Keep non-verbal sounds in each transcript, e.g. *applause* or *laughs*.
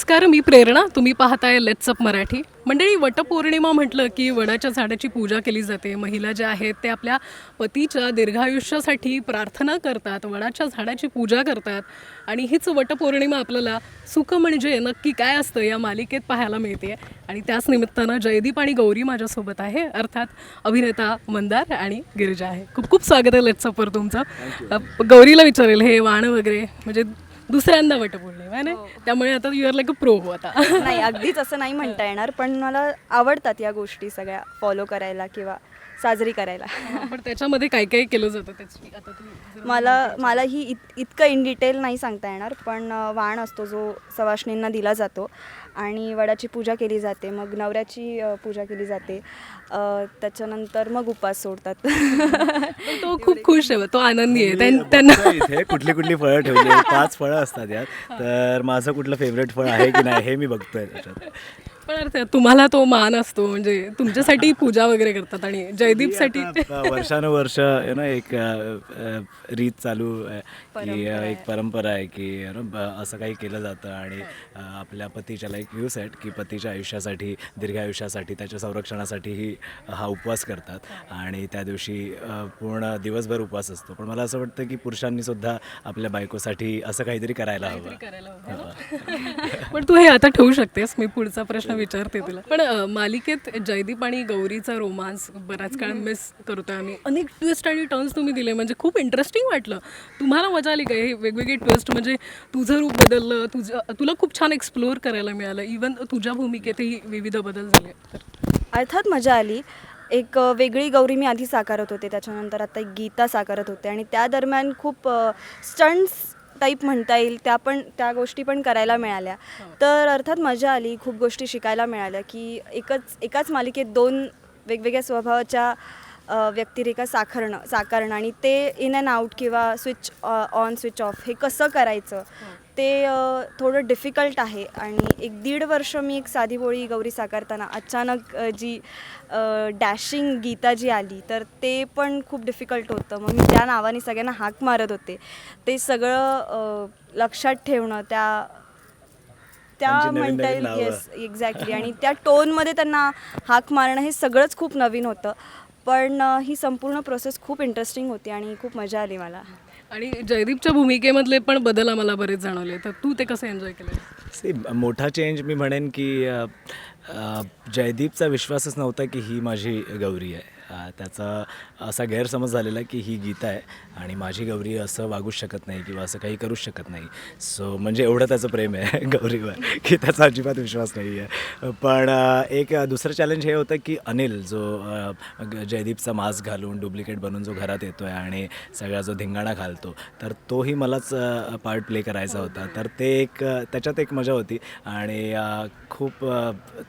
नमस्कार मी प्रेरणा. तुम्ही पाहताय लेट्स अप मराठी. मंडळी वटपौर्णिमा म्हटलं की वडाच्या झाडाची पूजा केली जाते. महिला ज्या आहेत ते आपल्या पतीच्या दीर्घायुष्यासाठी प्रार्थना करतात वडाच्या झाडाची पूजा करतात. आणि हीच वटपौर्णिमा आपल्याला सुख म्हणजे नक्की काय असतं या मालिकेत पाहायला मिळते. आणि त्याच निमित्तानं जयदीप आणि गौरी माझ्यासोबत आहे. अर्थात अभिनेता मंदार आणि गिरिजा आहे. खूप खूप स्वागत आहे लेट्स अपवर तुमचं. गौरीला विचारेल हे वाण वगैरे म्हणजे दुसऱ्यांदा वटपौर्णिमा आहे ना? त्यामुळे आता युअर लाईक अ प्रो आता. नाही अगदीच असं नाही म्हणता येणार पण मला आवडतात या गोष्टी सगळ्या फॉलो करायला किंवा साजरी करायला. पण त्याच्यामध्ये काय काय केलं जातं त्याची? आता मला मला ही इत इतकं इन डिटेल नाही सांगता येणार पण वाण असतो जो सवाष्णींना दिला जातो. आणि वडाची पूजा केली जाते मग नवऱ्याची पूजा केली जाते. अ, त्याच्यानंतर मग उपास सोडतात. तो खूप खुश आहे तो आनंदी आहे. त्यां- त्यांना इथे कुठली कुठली फळं ठेवली. पाच फळं असतात यात. तर माझं कुठलं फेवरेट फळ आहे की नाही हे मी बघतोय त्याच्यात. पण अर्थात तुम्हाला तो मान असतो म्हणजे तुमच्यासाठी पूजा वगैरे करतात आणि जयदीपसाठी वर्षानुवर्ष यु नो एक अ, अ, रीत चालू आहे की अ, एक परंपरा आहे की यु नो असं काही केलं जातं आणि अ, आपल्या पतीच्या लाईक यू सेट की पतीच्या आयुष्यासाठी दीर्घायुष्यासाठी त्याच्या संरक्षणासाठीही हा उपवास करतात. आणि त्या दिवशी अ, पूर्ण दिवसभर उपवास असतो. पण मला असं वाटतं की पुरुषांनी सुद्धा आपल्या बायकोसाठी असं काहीतरी करायला हवं. करायला हवं. *laughs* पण तू हे आता ठेवू शकतेस. मी पुढचा प्रश्न विचारते तुला. पण अ, मालिकेत जयदीप आणि गौरीचा रोमांस बराच काळ मिस करतोय आम्ही. अनेक ट्विस्ट आणि टर्न्स तुम्ही दिले म्हणजे खूप इंटरेस्टिंग वाटलं. तुम्हाला मजा आली का हे वेगवेगळे ट्विस्ट म्हणजे तुझं रूप बदललं तुझं तुला खूप छान एक्सप्लोअर करायला मिळालं. इवन तुझ्या भूमिकेतही विविध बदल झाले. तर अर्थात मजा आली. एक अ, वेगळी गौरी मी आधी साकारत होते त्याच्यानंतर आता एक गीता साकारत होते. आणि त्या दरम्यान खूप स्टंट्स टाईप म्हणता येईल त्या पण त्या गोष्टी पण करायला मिळाल्या. तर अर्थात मजा आली खूप गोष्टी शिकायला मिळाल्या की एकच एकाच मालिकेत दोन वेगवेगळ्या स्वभावाच्या व्यक्तिरेखा साकारणं साकारणं आणि ते इन अँड आउट किंवा स्विच ऑन स्विच ऑफ हे कसं करायचं? ते थोडं डिफिकल्ट आहे आणि एक दीड वर्ष मी एक साधी बोळी गौरी साकारताना अचानक जी डॅशिंग गीता जी आली तर ते पण खूप डिफिकल्ट होतं. मग मी त्या नावाने सगळ्यांना हाक मारत होते. ते सगळं लक्षात ठेवणं त्या त्या म्हणता येईल. येस एक्झॅक्टली आणि त्या टोनमध्ये त्यांना हाक मारणं हे सगळंच खूप नवीन होतं. पण ही संपूर्ण प्रोसेस खूप इंटरेस्टिंग होती आणि खूप मजा आली मला. आणि जयदीपच्या भूमिकेमधले पण बदल आम्हाला बरेच जाणवले तर तू ते कसं एन्जॉय केलं? सी मोठा चेंज मी म्हणेन की अ, अ, जयदीपचा विश्वासच नव्हता की ही माझी गौरी आहे. त्याचा असा गैरसमज झालेला की ही गीता आहे आणि माझी गौरी असं वागूच शकत नाही किंवा असं काही करूच शकत नाही. सो म्हणजे एवढं त्याचं प्रेम आहे *laughs* गौरीवर की त्याचा अजिबात विश्वास नाही आहे. पण एक दुसरं चॅलेंज हे होतं की अनिल जो जयदीपचा मास्क घालून डुप्लिकेट बनून जो घरात येतो आहे आणि सगळा जो धिंगाणा घालतो तर तोही मलाच पार्ट प्ले करायचा होता. तर ते एक त्याच्यात एक मजा होती आणि खूप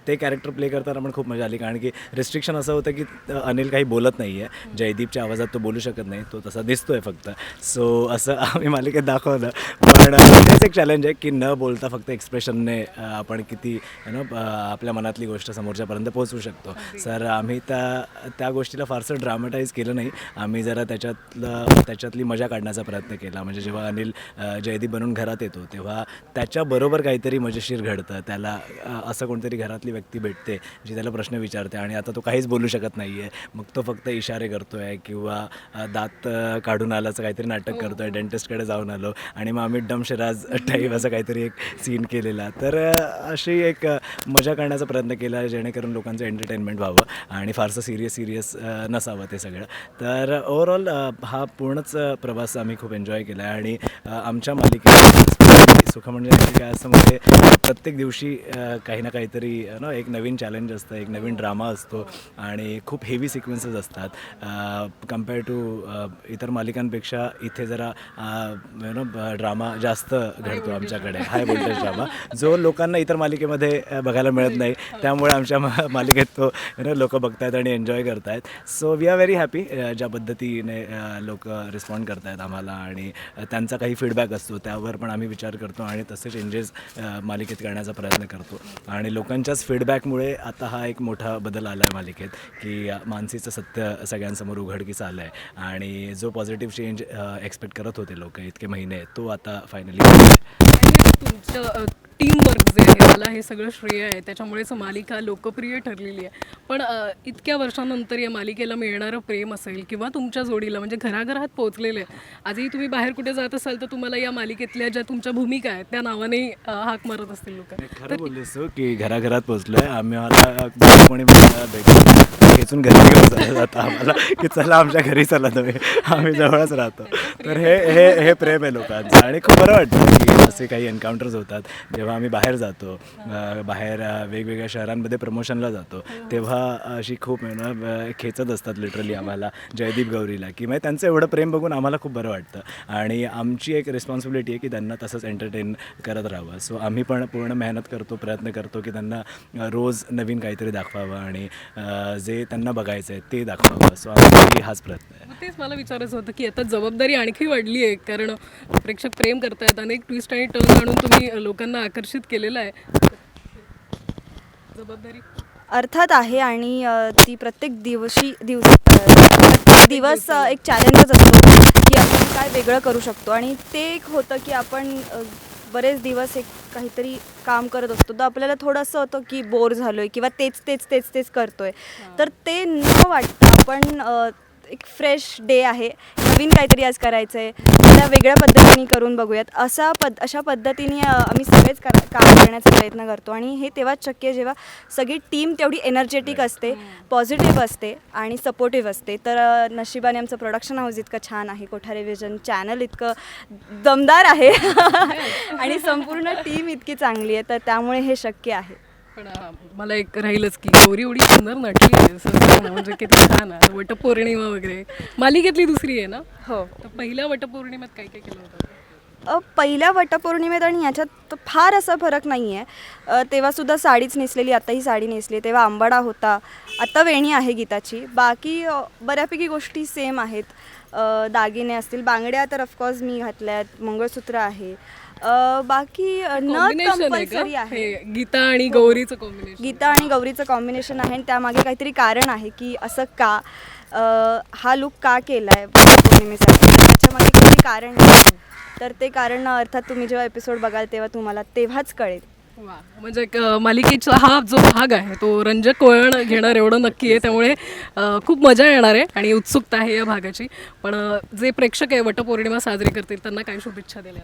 ते कॅरेक्टर प्ले करताना पण खूप मजा आली. कारण की रिस्ट्रिक्शन असं होतं की अनिल काही बोलत नाही आहे जयदीपच्या आवाजात तो बोलू शकत नाही. तो तसा दिसतो आहे फक्त. सो असं आम्ही मालिकेत दाखवलं. पण तेच एक चॅलेंज आहे की न बोलता फक्त एक्सप्रेशनने आपण किती यु नो आपल्या मनातली गोष्ट समोरच्यापर्यंत पोहोचवू शकतो. सर आम्ही त्या त्या गोष्टीला फारसं ड्रामटाईज केलं नाही. आम्ही जरा त्याच्यातलं त्याच्यातली मजा काढण्याचा प्रयत्न केला. म्हणजे जेव्हा अनिल जयदीप बनून घरात येतो तेव्हा त्याच्याबरोबर काहीतरी मजेशीर घडतं. त्याला असं कोणतरी घरातली व्यक्ती भेटते जी त्याला प्रश्न विचारते आणि आता तो काहीच बोलू शकत नाही आहे मग तो फक्त इशारे करतो आहे किंवा दात काढून आल्याचं काहीतरी नाटक करतो आहे डेंटिस्टकडे जाऊन आलो आणि मग आम्ही डम शिराज टाईप असं काहीतरी एक सीन केलेला. तर अशी एक मजा करण्याचा प्रयत्न केला जेणेकरून लोकांचं एंटरटेनमेंट व्हावं आणि फारसं सिरियस सिरियस नसावं ते सगळं. तर ओव्हरऑल हा पूर्णच प्रवास आम्ही खूप एन्जॉय केला आहे आणि आमच्या मालिकेत सुख म्हणजे नक्की काय असं म्हणजे प्रत्येक दिवशी काही ना काहीतरी ना एक नवीन चॅलेंज असतं एक नवीन ड्रामा असतो आणि खूप हेवी सिक्वेन्सेस असतात. कंपेअर टू इतर मालिकांपेक्षा इथे जरा यु नो ड्रामा जास्त घडतो आमच्याकडे. हाय वोल्टेज ड्रामा जो लोकांना इतर मालिकेमध्ये बघायला मिळत नाही त्यामुळे आमच्या मा- मालिकेत तो यु नो लोक बघतायत आणि एन्जॉय करतायत. So we are very happy ज्या पद्धतीने लोक रिस्पॉन्ड करतायत आम्हाला आणि त्यांचा काही फीडबॅक असतो त्यावर पण आम्ही विचार करतो. आणि तसे चेंजेस मालिकेत करण्याचा प्रयत्न करतो. आणि लोकांच्याच फीडबॅकमुळे आता हा एक मोठा बदल आला आहे मालिकेत की मानसीचं सत्य सगळ्यांसमोर उघडकीस आलं आहे आणि जो पॉझिटिव्ह चेंज एक्सपेक्ट करत होते लोक इतके महिने तो आता फायनली तुमचं टीम वर्क जे तुम्हाला हे सगळं श्रेय आहे. त्याच्यामुळेच मालिका लोकप्रिय ठरलेली आहे. पण इतक्या वर्षानंतर या मालिकेला मिळणारं प्रेम असेल किंवा तुमच्या जोडीला म्हणजे घराघरात पोहोचलेले आजही तुम्ही बाहेर कुठे जात असाल तर तुम्हाला या मालिकेतल्या ज्या तुमच्या भूमिका आहेत त्या नावाने हाक मारत असतील लोक. खरं बोललीस तू की घराघरात आम्ही मला कोणी मला भेटून खेचून घरी घेऊन जातं आम्हाला की चला आमच्या घरी चला तुम्ही. आम्ही जवळच राहतो. तर हे हे हे प्रेम आहे लोकांचं. आणि खूप बरं वाटतं की असे काही एन्काउंटर्स होतात. जेव्हा आम्ही बाहेर जातो अं, बाहेर अं, वेगवेगळ्या शहरांमध्ये प्रमोशनला जातो तेव्हा अशी खूप you know, अं, खेचत असतात लिटरली आम्हाला जयदीप गौरीला की म्हणजे त्यांचं एवढं प्रेम बघून आम्हाला खूप बरं वाटतं. आणि आमची एक रिस्पॉन्सिबिलिटी आहे की त्यांना तसंच एंटरटेन करत राहावं. सो आम्ही पण पूर्ण मेहनत करतो प्रयत्न करतो की त्यांना अं, रोज नवीन काहीतरी दाखवावं आणि अं, जे त्यांना बघायचं आहे ते दाखवावं. सो आमची हाच प्रयत्न आहे. मग तेच मला विचारायचं होतं की आता जबाबदारी आणखी वाढली आहे. कारण प्रेक्षक प्रेम करतायत अनेक ट्विस्ट आणि टर्न आणून तुम्ही लोकांना आकर्षित केलेलं आहे. जबाबदारी? अर्थात आहे आणि ती प्रत्येक दिवशी दिवस प्रत्येक दिवस एक चॅलेंजच असतो की आपण काय वेगळं करू शकतो. आणि ते एक होतं की आपण बरेच दिवस एक काहीतरी काम करत असतो. तर आपल्याला थोडंसं होतं की बोर झालो आहे किंवा तेच तेच तेच तेच करतो आहे तर ते न वाटतं आपण एक फ्रेश डे आहे. नवीन काहीतरी आज करायचं आहे त्या वेगळ्या पद्धतीने करून बघूयात. असा पद अशा पद्धतीने आम्ही सगळेच कर काम करण्याचा प्रयत्न करतो. आणि हे तेव्हाच शक्य आहे जेव्हा सगळी टीम तेवढी एनर्जेटिक असते पॉझिटिव्ह असते आणि सपोर्टिव्ह असते. तर नशिबाने आमचं प्रोडक्शन हाऊस इतकं छान आहे. कोठारे विजन चॅनल इतकं दमदार आहे. *laughs* आणि संपूर्ण टीम इतकी चांगली आहे. तर त्यामुळे हे शक्य आहे. पण मला एक राहीलच की गौरी एवढी सुंदर नटली आहे म्हणजे किती छान आहे. वटपौर्णिमा वगैरे. मालिकेतली दुसरी आहे ना? हो. तर पहिल्या वटपौर्णिमेत काय काय केलं होतं? पहिल्या वटपौर्णिमेत आणि ह्याच्यात फार असा फरक नाही आहे तेव्हासुद्धा साडीच नेसलेली आता ही साडी नेसली तेव्हा आंबाडा होता आता वेणी आहे गीताची. बाकी बऱ्यापैकी गोष्टी सेम आहेत. दागिने असतील. बांगड्या तर ऑफकोर्स मी घातल्या आहेत मंगळसूत्र आहे. अ, बाकी आहे कंपल्सरी आहे. हे गीता आणि गौरीचं कॉम्बिनेशन गीता आणि गौरीचं कॉम्बिनेशन आहे आणि त्यामागे काहीतरी कारण आहे की असं का अ, हा लुक का केला आहे पौर्णिमेसाठी? त्याच्यामागे काहीतरी कारण आहे. तर ते कारण अर्थात तुम्ही जेव्हा एपिसोड बघाल तेव्हा तुम्हाला तेव्हाच कळेल. वा. म्हणजे मालिकेचा हा जो भाग आहे तो रंजक वळण घेणार एवढं नक्की आहे. त्यामुळे अ, खूप मजा येणार आहे आणि उत्सुकता आहे या भागाची. पण अ, जे प्रेक्षक आहे वटपौर्णिमा साजरी करतील त्यांना काय शुभेच्छा दिल्या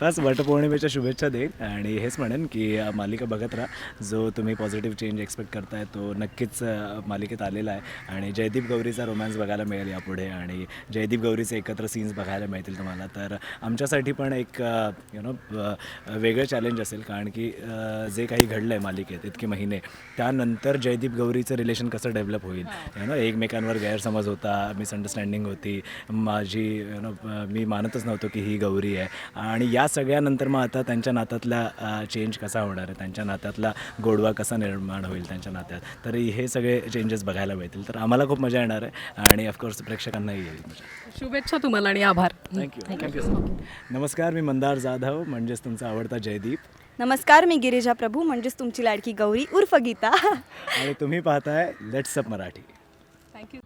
बस वटपौर्णिमेच्या शुभेच्छा देईन आणि हेच म्हणेन की मालिका बघत राहा. जो तुम्ही पॉझिटिव्ह चेंज एक्सपेक्ट करताय तो नक्कीच मालिकेत आलेला आहे. आणि जयदीप गौरीचा रोमॅन्स बघायला मिळेल यापुढे. आणि जयदीप गौरीचे एकत्र सीन्स बघायला मिळतील तुम्हाला. तर आमच्यासाठी पण एक यु नो वेगळं चॅलेंज असेल. कारण की जे काही घडलं आहे मालिकेत इतके महिने त्यानंतर जयदीप गौरीचं रिलेशन कसं डेव्हलप होईल? यु नो एकमेकांवर गैरसमज होता मिसअंडरस्टँडिंग होती. माझी यु नो मी मानतच नव्हतो की ही गौरी आहे. आणि या सगळ्यानंतर मग आता त्यांच्या नात्यातला चेंज कसा होणार आहे? त्यांच्या नात्यातला गोडवा कसा निर्माण होईल त्यांच्या नात्यात? तर हे सगळे चेंजेस बघायला मिळतील. तर आम्हाला खूप मजा येणार आहे. आणि ऑफकोर्स प्रेक्षकांनाही येईल मजा. शुभेच्छा तुम्हाला आणि आभार. थँक्यू थँक्यू नमस्कार मी मंदार जाधव म्हणजेच तुमचा आवडता जयदीप. नमस्कार मी गिरिजा प्रभू म्हणजेच तुमची लाडकी गौरी उर्फ गीता. आणि तुम्ही पाहताय लेट्स अप मराठी. थँक्यू